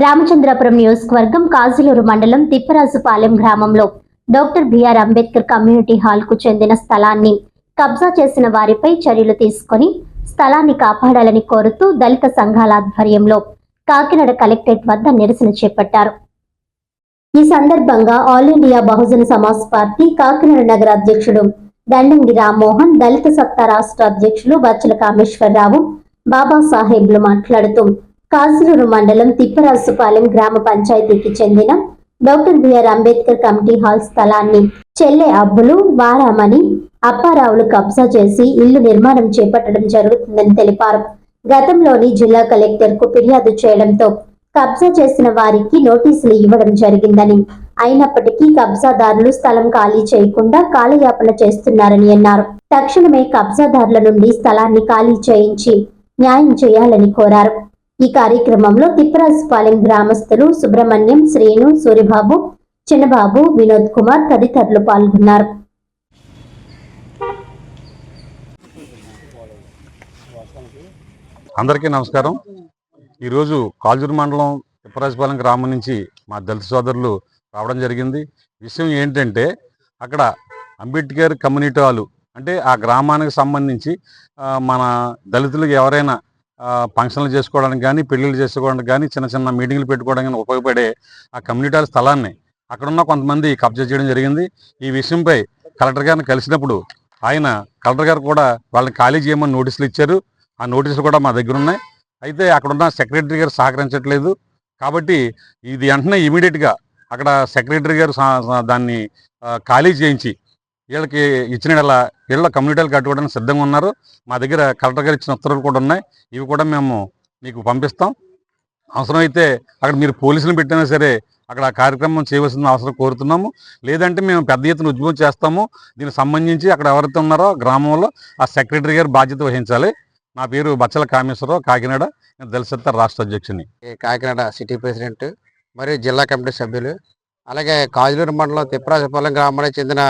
రామచంద్రపురం నియోజకవర్గం కాజులూరు మండలం తిప్పరాజుపాలెం గ్రామంలో doctor B R Ambedkar community హాల్కు చెందిన స్థలాన్ని కబ్జా చేసిన వారిపై చర్యలు తీసుకొని స్థలాన్ని కాపాడాలని కోరుతూ దళిత సంఘాల ఆధ్వర్యంలో కాకినాడ కలెక్టరేట్ వద్ద నిరసన చేపట్టారు. ఈ సందర్భంగా all India Bahujan Samaj party Kakinada నగర అధ్యక్షుడు దండంగి రామ్మోహన్ దళిత సత్తా రాష్ట్ర అధ్యక్షులు బచ్చల కామేశ్వరరావు బాబాసాహెబ్లు మాట్లాడుతూ కాసరూరు మండలం తిప్పరాసుపాలెం గ్రామ పంచాయతీకి చెందిన doctor BR Ambedkar committee hall స్థలాన్ని చెల్లె అబ్బులు వారామణి అప్పారావులు కబ్జా చేసి ఇల్లు నిర్మాణం చేపట్టడం జరుగుతుందని తెలిపారు. గతంలోని జిల్లా కలెక్టర్కు ఫిర్యాదు చేయడంతో కబ్జా చేసిన వారికి నోటీసులు ఇవ్వడం జరిగిందని అయినప్పటికీ కబ్జాదారులు స్థలం ఖాళీ చేయకుండా కాలయాపన చేస్తున్నారని అన్నారు. తక్షణమే కబ్జాదారుల నుండి స్థలాన్ని ఖాళీ చేయించి న్యాయం చేయాలని కోరారు. ఈ కార్యక్రమంలో తిప్పరాజుపాలెం గ్రామస్తులు సుబ్రహ్మణ్యం శ్రీను సూరిబాబు చిన్నబాబు వినోద్ కుమార్ తదితరులు పాల్గొన్నారు. అందరికీ నమస్కారం. ఈరోజు కాల్జూరు మండలం తిప్పరాజుపాలెం గ్రామం నుంచి మా దళిత సోదరులు రావడం జరిగింది. విషయం ఏంటంటే అక్కడ అంబేద్కర్ కమ్యూనిటీ వాళ్ళు అంటే ఆ గ్రామానికి సంబంధించి మన దళితులకు ఎవరైనా ఫంక్షన్లు చేసుకోవడానికి కానీ పెళ్ళిళ్ళు చేసుకోవడానికి కానీ చిన్న చిన్న మీటింగ్లు పెట్టుకోవడానికి కానీ ఉపయోగపడే ఆ కమ్యూనిటీ స్థలాన్ని అక్కడున్న కొంతమంది కబ్జా చేయడం జరిగింది. ఈ విషయంపై కలెక్టర్ గారిని కలిసినప్పుడు ఆయన కలెక్టర్ గారు కూడా వాళ్ళని ఖాళీ చేయమని నోటీసులు ఇచ్చారు. ఆ నోటీసులు కూడా మా దగ్గర ఉన్నాయి. అయితే అక్కడున్న సెక్రటరీ గారు సహకరించట్లేదు. కాబట్టి ఇది వెంటనే ఇమీడియట్గా అక్కడ సెక్రటరీ గారు సా- దాన్ని ఖాళీ చేయించి వీళ్ళకి ఇచ్చిన ఇలా వీళ్ళ కమ్యూనిటీలు కట్టుకోవడానికి సిద్ధంగా ఉన్నారు. మా దగ్గర కలెక్టర్ గారు ఇచ్చిన ఉత్తర్వులు కూడా ఉన్నాయి. ఇవి కూడా మేము మీకు పంపిస్తాం. అవసరమైతే అక్కడ మీరు పోలీసులు పెట్టినా సరే అక్కడ ఆ కార్యక్రమం చేయవలసిన అవసరం కోరుతున్నాము. లేదంటే మేము పెద్ద ఎత్తున ఉద్యమం చేస్తాము. దీనికి సంబంధించి అక్కడ ఎవరైతే ఉన్నారో గ్రామంలో ఆ సెక్రటరీ గారు బాధ్యత వహించాలి. నా పేరు బచ్చల కామేశ్వరరావు కాకినాడ. నేను దళిత రాష్ట్ర అధ్యక్షుని. కాకినాడ సిటీ ప్రెసిడెంట్ మరియు జిల్లా కమిటీ సభ్యులు అలాగే కాజులూరు మండలం తిప్పరాజపాలెం గ్రామానికి చెందిన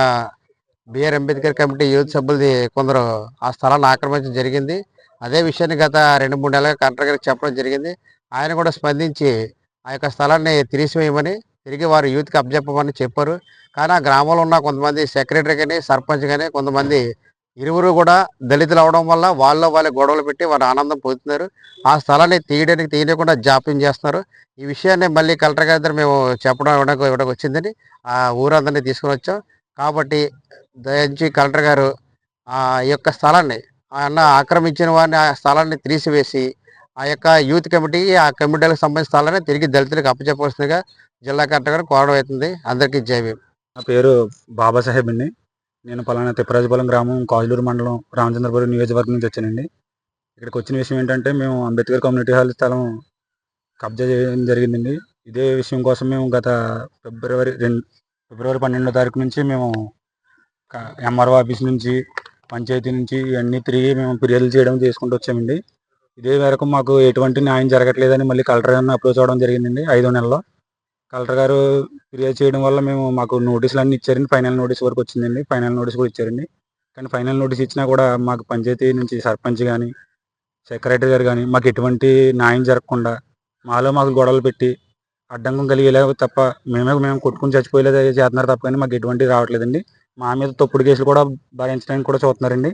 B R Ambedkar committee youth సభ్యులది కొందరు ఆ స్థలాన్ని ఆక్రమించడం జరిగింది. అదే విషయాన్ని గత రెండు మూడు నెలలుగా కలెక్టర్ గారికి చెప్పడం జరిగింది. ఆయన కూడా స్పందించి ఆ యొక్క స్థలాన్ని తీసివేయమని తిరిగి వారు యూత్కి అప్పచెప్పమని చెప్పారు. కానీ ఆ గ్రామంలో ఉన్న కొంతమంది సెక్రటరీ కానీ సర్పంచ్ కానీ కొంతమంది ఇరువురు కూడా దళితులు అవడం వల్ల వాళ్ళ వాళ్ళ గొడవలు పెట్టి వారు ఆనందం పొందుతున్నారు. ఆ స్థలాన్ని తీయడానికి తీయకుండా జాప్యం చేస్తున్నారు. ఈ విషయాన్ని మళ్ళీ కలెక్టర్ గారి దగ్గర మేము చెప్పడం ఇవ్వడానికి ఇవ్వడానికి వచ్చిందని ఆ ఊరందరినీ తీసుకుని వచ్చాం. కాబట్టి దయించి కలెక్టర్ గారు ఆ యొక్క స్థలాన్ని ఆయన ఆక్రమించిన వారిని ఆ స్థలాన్ని తీసివేసి ఆ యొక్క యూత్ కమిటీ ఆ కమిటీలకు సంబంధించిన స్థలాన్ని తిరిగి దళితులకు అప్పచెప్పవలసిందిగా జిల్లా కలెక్టర్ గారు కోరడం అవుతుంది. అందరికీ జై నా పేరు బాబాసాహెబ్ అండి. నేను పలానా తిప్పరాజుపాలెం గ్రామం కాజులూరు మండలం రామచంద్రపురం నియోజకవర్గం నుంచి వచ్చానండి. ఇక్కడికి వచ్చిన విషయం ఏంటంటే మేము అంబేద్కర్ కమ్యూనిటీ హాల్ స్థలం కబ్జా చేయడం జరిగిందండి. ఇదే విషయం కోసం మేము గత ఫిబ్రవరి రెండు ఫిబ్రవరి పన్నెండో తారీఖు నుంచి మేము ఎంఆర్ఓ ఆఫీస్ నుంచి పంచాయతీ నుంచి ఇవన్నీ తిరిగి మేము ఫిర్యాదులు చేయడం చేసుకుంటూ వచ్చామండి. ఇదే మేరకు మాకు ఎటువంటి న్యాయం జరగట్లేదని మళ్ళీ కలెక్టర్ గారిని అప్రోచ్ అవ్వడం జరిగిందండి ఐదో నెలలో. కలెక్టర్ గారు ఫిర్యాదు చేయడం వల్ల మేము మాకు నోటీసులు అన్నీ ఇచ్చారండి. ఫైనల్ నోటీస్ వరకు వచ్చిందండి. ఫైనల్ నోటీస్ కూడా ఇచ్చారండి. కానీ ఫైనల్ నోటీస్ ఇచ్చినా కూడా మాకు పంచాయతీ నుంచి సర్పంచ్ కానీ సెక్రటరీ గారు కానీ మాకు ఎటువంటి న్యాయం జరగకుండా మాలో మాకు గొడవలు పెట్టి అడ్డంకం కలిగేలా తప్ప మేమే మేము కొట్టుకుని చచ్చిపోయేలా చేస్తున్నారు తప్ప కానీ మాకు ఎటువంటి రావట్లేదండి. మా మీద తప్పుడు కేసులు కూడా భరించడానికి కూడా చూస్తున్నారండి.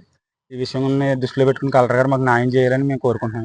ఈ విషయాన్ని దృష్టిలో పెట్టుకుని కలెక్టర్ గారు మాకు న్యాయం చేయాలని మేము కోరుకుంటున్నాం.